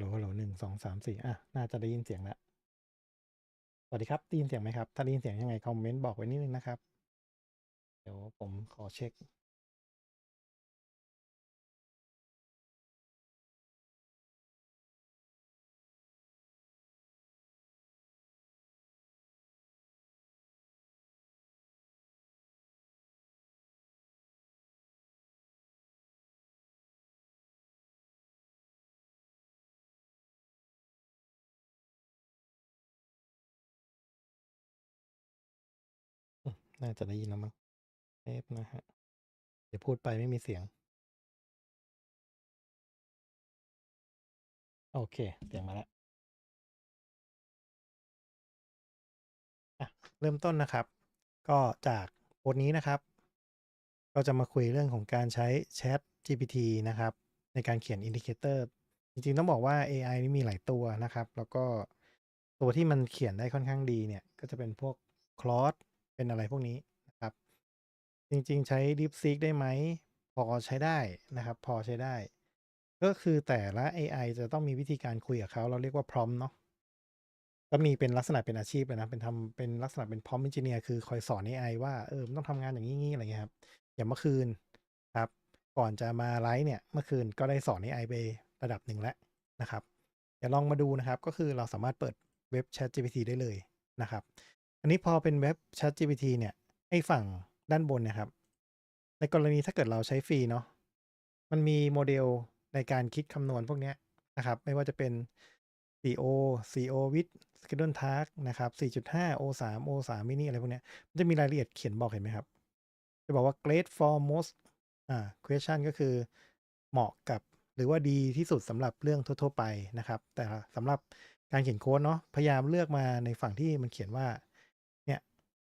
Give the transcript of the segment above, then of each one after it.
โหลฮัลโหลหนึ่งสองสามสี่อะ น่าจะได้ยินเสียงแล้ว สวัสดีครับได้ยินเสียงไหมครับ ถ้าได้ยินเสียงยังไงคอมเมนต์บอกไว้นิดนึงนะครับ เดี๋ยวผมขอเช็ค น่าจะได้ยินแล้วมั้งแป๊บนะครับเดี๋ยวพูดไปไม่มีเสียง โอเค เสียงมาแล้วเริ่มต้นนะครับ ก็จากโพสต์นี้นะครับ ก็จะมาคุยเรื่องของการใช้ ChatGPT นะครับ ในการเขียน Indicator จริงๆ ต้องบอกว่าเอไอนี่มีหลายตัวนะครับ แล้วก็ตัวที่มันเขียนได้ค่อนข้างดีเนี่ย ก็จะเป็นพวก Claude เป็นอะไรพวกนี้นะครับ จริงๆ ใช้ DeepSeek ได้ไหม พอใช้ได้นะครับ พอใช้ได้ ก็คือแต่ละเอไอจะต้องมีวิธีการคุยกับเขา เราเรียกว่า Prompt เนาะก็มีเป็นลักษณะเป็นอาชีพเลยนะ เป็นทำเป็นลักษณะเป็น Prompt Engineer คือคอยสอนเอไอว่าเออต้องทำงานอย่างงี้ๆอะไรเงี้ยครับ อย่างเมื่อคืนครับ ก่อนจะมาไลฟ์เนี่ย เมื่อคืนก็ได้สอนเอไอไประดับหนึ่งแล้วนะครับเดี๋ยวลองมาดูนะครับ ก็คือเราสามารถเปิดเว็บ ChatGPT ได้เลยนะครับ อันนี้พอเป็นเว็บ ChatGPT เนี่ยไอ้ฝั่งด้านบนนี่ยครับ ในกรณีถ้าเกิดเราใช้ฟรีเนาะมันมีโมเดลในการคิดคำนวณพวกนี้นะครับ ไม่ว่าจะเป็น 4O CO with Schedule Task นะครับ 4.5 O3 O3 mini อะไรพวกนี้มันจะมีรายละเอียดเขียนบอกเห็นไหมครับ จะบอกว่า great for most อ่า question ก็คือเหมาะกับหรือว่าดีที่สุดสำหรับเรื่องทั่ว ๆ ไปนะครับ แต่สำหรับการเขียนโค้ดเนาะพยายามเลือกมาในฝั่งที่มันเขียนว่า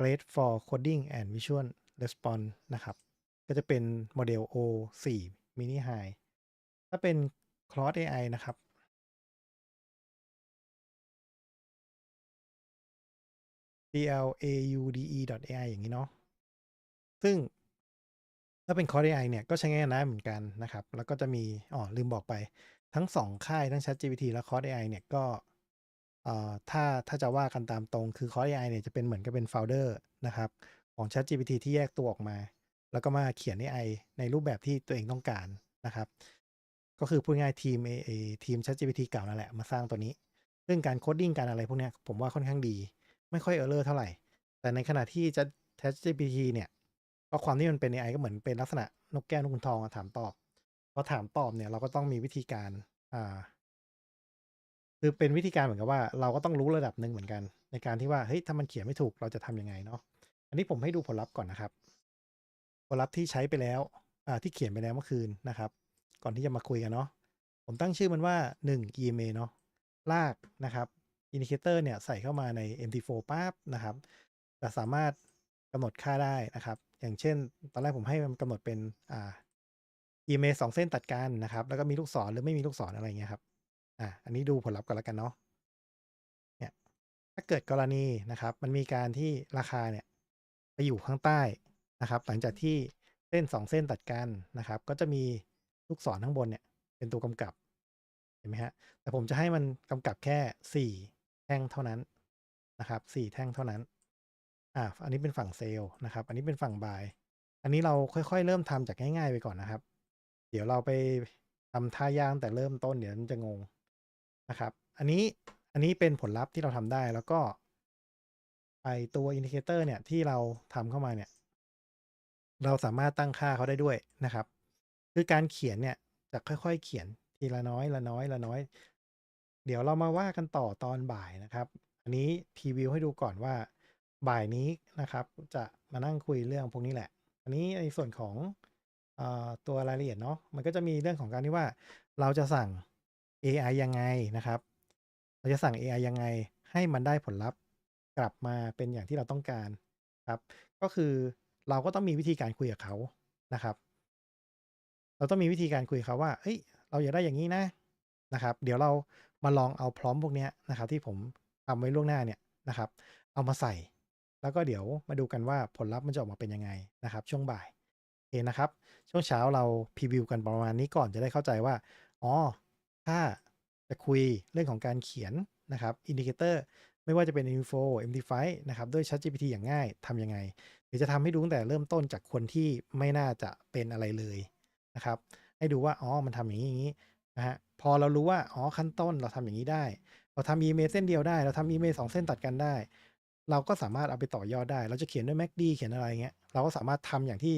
เนี่ย great for coding and visual response นะครับ ก็จะเป็นโมเดล O4 mini high ถ้าเป็น Claude AI นะครับ claude.ai อย่างงี้เนาะ ซึ่งถ้าเป็น Claude AI เนี่ย ก็ใช้งานได้เหมือนกันนะครับ แล้วก็จะมี อ๋อ ลืมบอกไป ทั้ง 2 ค่าย ทั้ง ChatGPT และ Claude AI เนี่ย ก็ ถ้าถ้าจะว่ากันตามตรงคือ Claude AI เนี่ยจะเป็นเหมือนกับเป็น Founder นะครับ ของ ChatGPT ที่แยกตัวออกมา แล้วก็มาเขียนเอไอในรูปแบบที่ตัวเองต้องการนะครับ ก็คือพูดง่ายๆทีมไอ้ไอ้ทีม ChatGPT เก่านั่นแหละมาสร้างตัวนี้ ซึ่งการ coding การอะไรพวกนี้ผมว่าค่อนข้างดี ไม่ค่อย error เลอร์เท่าไหร่ แต่ในขณะที่ Chat ChatGPT เนี่ยก็ความที่มันเป็นเอไอก็เหมือนเป็นลักษณะนกแก้วนกขุนทองถามตอบพอถามตอบเนี่ยเราก็ต้องมีวิธีการอ่า คือเป็นวิธีการเหมือนกับว่าเราก็ต้องรู้ระดับหนึ่งเหมือนกัน ในการที่ว่าเฮ้ยถ้ามันเขียนไม่ถูกเราจะทำยังไงเนาะอันนี้ผมให้ดูผลลัพธ์ก่อนนะครับ ผลลัพธ์ที่ใช้ไปแล้วอ่าที่เขียนไปแล้วเมื่อคืนนะครับ ก่อนที่จะมาคุยกันเนาะผมตั้งชื่อมันว่า 1 EMA เนาะลากนะครับ Indicator เนี่ยใส่เข้ามาใน MT4 ปั๊บนะครับจะสามารถกำหนดค่าได้นะครับ อย่างเช่น ตอนแรกผมให้มันกำหนดเป็นอ่า EMA 2 เส้นตัดกันนะครับ แล้วก็มีลูกศรหรือไม่มีลูกศรอะไรเงี้ยครับ อ่าอันนี้ดูผลลัพธ์ก่อนแล้วกันเนาะเนี่ยถ้าเกิดกรณีนะครับ มันมีการที่ราคาเนี่ยไปอยู่ข้างใต้นะครับ หลังจากที่เส้น 2 เส้นตัดกันนะครับ ก็จะมีลูกศรข้างบนเนี่ย เป็นตัวกำกับเห็นไหมครับแต่ผมจะให้มันกำกับแค่ 4 แท่งเท่านั้นนะครับ4แท่งเท่านั้นอ่าอันนี้เป็นฝั่งเซลล์นะครับ อันนี้เป็นฝั่ง buy อันนี้เราค่อยๆ เริ่มทำจากง่ายๆไปก่อนนะครับ เดี๋ยวเราไปทำท่ายางแต่เริ่มต้นเดี๋ยวมันจะงง นะครับ อันนี้อันนี้เป็นผลลัพธ์ที่เราทำได้แล้วก็ไอตัว Indicator เนี่ยที่เราทำเข้ามาเนี่ย เราสามารถตั้งค่าเขาได้ด้วยนะครับ คือการเขียนเนี่ยจะค่อยๆ เขียนทีละน้อยละน้อยละน้อย เดี๋ยวเรามาว่ากันต่อตอนบ่ายนะครับ อันนี้พรีวิวให้ดูก่อนว่าบ่ายนี้นะครับ จะมานั่งคุยเรื่องพวกนี้แหละ อันนี้ในส่วนของอตัวรายละเอียดเนาะมันก็จะมีเรื่องของการที่ว่าเราจะสั่ง เอไอยังไงนะครับ เราจะสั่งเอไอยังไงให้มันได้ผลลัพธ์กลับมาเป็นอย่างที่เราต้องการครับ ก็คือเราก็ต้องมีวิธีการคุยกับเขานะครับ เราต้องมีวิธีการคุยกับเขาว่าเฮ้ย เราอยากได้อย่างงี้นะนะครับ เดี๋ยวเรามาลองเอา prompt พวกนี้นะครับ ที่ผมทำไว้ล่วงหน้าเนี่ยนะครับ เอามาใส่ แล้วก็เดี๋ยวมาดูกันว่าผลลัพธ์มันจะออกมาเป็นยังไงนะครับ ช่วงบ่ายโอเคนะครับ ช่วงเช้าเราพรีวิวกันประมาณนี้ก่อนจะได้เข้าใจว่า อ๋อ ถ้าจะคุยเรื่องของการเขียนนะครับอินดิเคเตอร์ไม่ว่าจะเป็น info MD5 นะครับด้วย ChatGPT อย่างง่ายทำยังไง หรือจะทำให้ดูตั้งแต่เริ่มต้นจากคนที่ไม่น่าจะเป็นอะไรเลยนะครับ ให้ดูว่าอ๋อมันทำอย่างนี้อย่างนี้นะฮะพอเรารู้ว่าอ๋อขั้นต้นเราทำอย่างนี้ได้ เราทำอีเมลเส้นเดียวได้ เราทำอีเมลสองเส้นตัดกันได้ เราก็สามารถเอาไปต่อยอดได้ เราจะเขียนด้วย MACD เขียนอะไรเงี้ยเราก็สามารถทำอย่างที่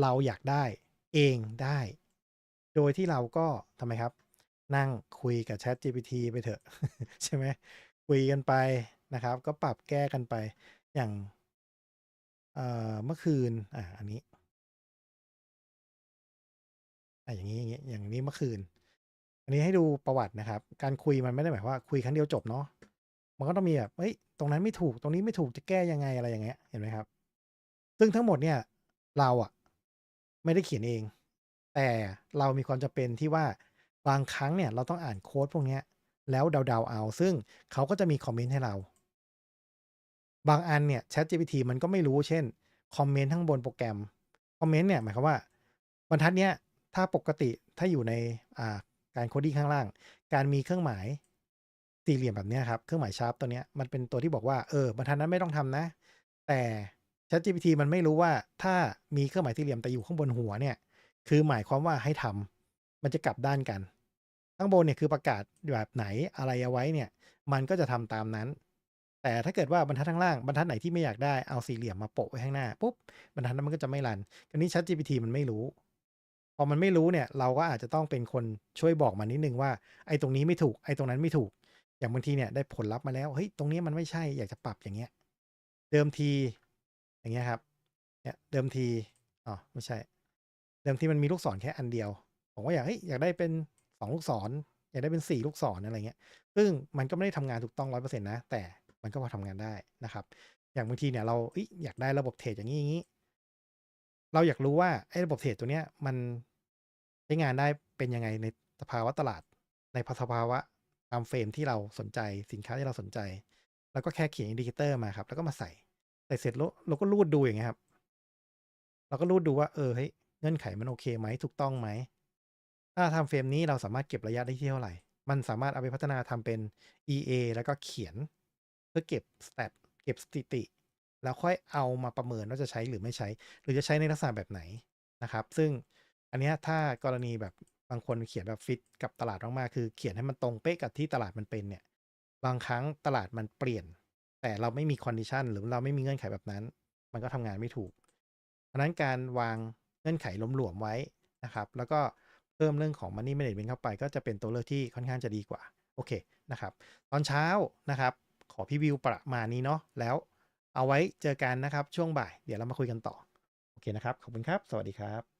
เราอยากได้เองได้ โดยที่เราก็ทำไมครับ นั่งคุยกับ Chat GPT ไปเถอะใช่ไหมคุยกันไปนะครับ ก็ปรับแก้กันไปอย่างเอ่อเมื่อคืนอ่าอันนี้อะอย่างนี้อย่างนี้อย่างนี้เมื่อคืน อันนี้ให้ดูประวัตินะครับ การคุยมันไม่ได้หมายว่าคุยครั้งเดียวจบเนาะมันก็ต้องมีแบบเฮ้ยตรงนั้นไม่ถูกตรงนี้ไม่ถูกจะแก้ยังไงอะไรอย่างเงี้ยเห็นไหมครับ ซึ่งทั้งหมดเนี่ยเราอะไม่ได้เขียนเอง แต่เรามีความจำเป็นที่ว่า บางครั้งเนี่ยเราต้องอ่านโค้ดพวกนี้แล้วเดาๆเอา ซึ่งเขาก็จะมีคอมเมนต์ให้เรา บางอันเนี่ย ChatGPT มันก็ไม่รู้เช่นคอมเมนต์ข้างบนโปรแกรมคอมเมนต์เนี่ยหมายความว่าบรรทัดเนี้ยถ้าปกติถ้าอยู่ในอ่าการโคดิ้งข้างล่าง การมีเครื่องหมายสี่เหลี่ยมแบบนี้ครับเครื่องหมายชาร์ปตัวเนี้ยมันเป็นตัวที่บอกว่าเออบรรทัดนั้นไม่ต้องทำนะ แต่ ChatGPT มันไม่รู้ว่าถ้ามีเครื่องหมายสี่เหลี่ยมแต่อยู่ข้างบนหัวเนี่ย คือหมายความว่าให้ทำมันจะกลับด้านกัน ข้างบนเนี่ยคือประกาศแบบไหนอะไรเอาไว้เนี่ย มันก็จะทำตามนั้น แต่ถ้าเกิดว่าบรรทัดข้างล่างบรรทัดไหนที่ไม่อยากได้เอาสี่เหลี่ยมมาโปะไว้ข้างหน้าปุ๊บบรรทัดนั้นมันก็จะไม่รันคราวนี้ ChatGPT มันไม่รู้ พอมันไม่รู้เนี่ย เราก็อาจจะต้องเป็นคนช่วยบอกมันนิดนึงว่าไอ้ตรงนี้ไม่ถูกไอ้ตรงนั้นไม่ถูก อย่างบางทีเนี่ยได้ผลลัพธ์มาแล้วเฮ้ยตรงนี้มันไม่ใช่อยากจะปรับอย่างเงี้ย เดิมที อย่างเงี้ยครับเนี่ยเดิมทีอ๋อไม่ใช่ เดิมทีมันมีลูกศรแค่อันเดียวผมก็อยากเฮ้ยอยากได้เป็น สองลูกศรอยากได้เป็นสี่ลูกศรอะไรเงี้ย ซึ่งมันก็ไม่ได้ทำงานถูกต้องร้อยเปอร์เซ็นต์นะ แต่มันก็พอทำงานได้นะครับ อย่างบางทีเนี่ยเราอยอยากได้ระบบเทรดอย่างนี้อย่างนี้ เราอยากรู้ว่าไอ้ระบบเทรดตัวเนี้ยมันใช้งานได้เป็นยังไงในสภาวะตลาด ในสภาวะตามเฟรมที่เราสนใจสินค้าที่เราสนใจ แล้วก็แค่เขียนอินดิเคเตอร์มาครับ แล้วก็มาใส่ใส่เสร็จแล้วเราก็รูดดูอย่างเงี้ยครับ เราก็รูดดูว่าเออเฮ้ยเงื่อนไขมันโอเคไหมถูกต้องไหม ถ้าทำเฟรมนี้เราสามารถเก็บระยะได้ที่เท่าไหร่ มันสามารถเอาไปพัฒนาทำเป็น EA แล้วก็เขียน เพื่อเก็บสแตทเก็บสถิติ แล้วค่อยเอามาประเมินว่าจะใช้หรือไม่ใช้ หรือจะใช้ในลักษณะแบบไหนนะครับ ซึ่งอันนี้ถ้ากรณีแบบบางคนเขียนแบบฟิตกับตลาดมากๆคือเขียนให้มันตรงเป๊ะกับที่ตลาดมันเป็นเนี่ย บางครั้งตลาดมันเปลี่ยน แต่เราไม่มีคอนดิชันหรือเราไม่มีเงื่อนไขแบบนั้น มันก็ทำงานไม่ถูกเพราะนั้นการวางเงื่อนไขล้มหลวมไว้นะครับ แล้วก็ เพิ่มเรื่องของ Money Management เข้าไป ก็จะเป็นตัวเลือกที่ค่อนข้างจะดีกว่า โอเคนะครับ ตอนเช้านะครับ ขอพี่วิวประมาณนี้เนาะแล้วเอาไว้เจอกันนะครับช่วงบ่าย เดี๋ยวเรามาคุยกันต่อ โอเคนะครับ ขอบคุณครับ สวัสดีครับ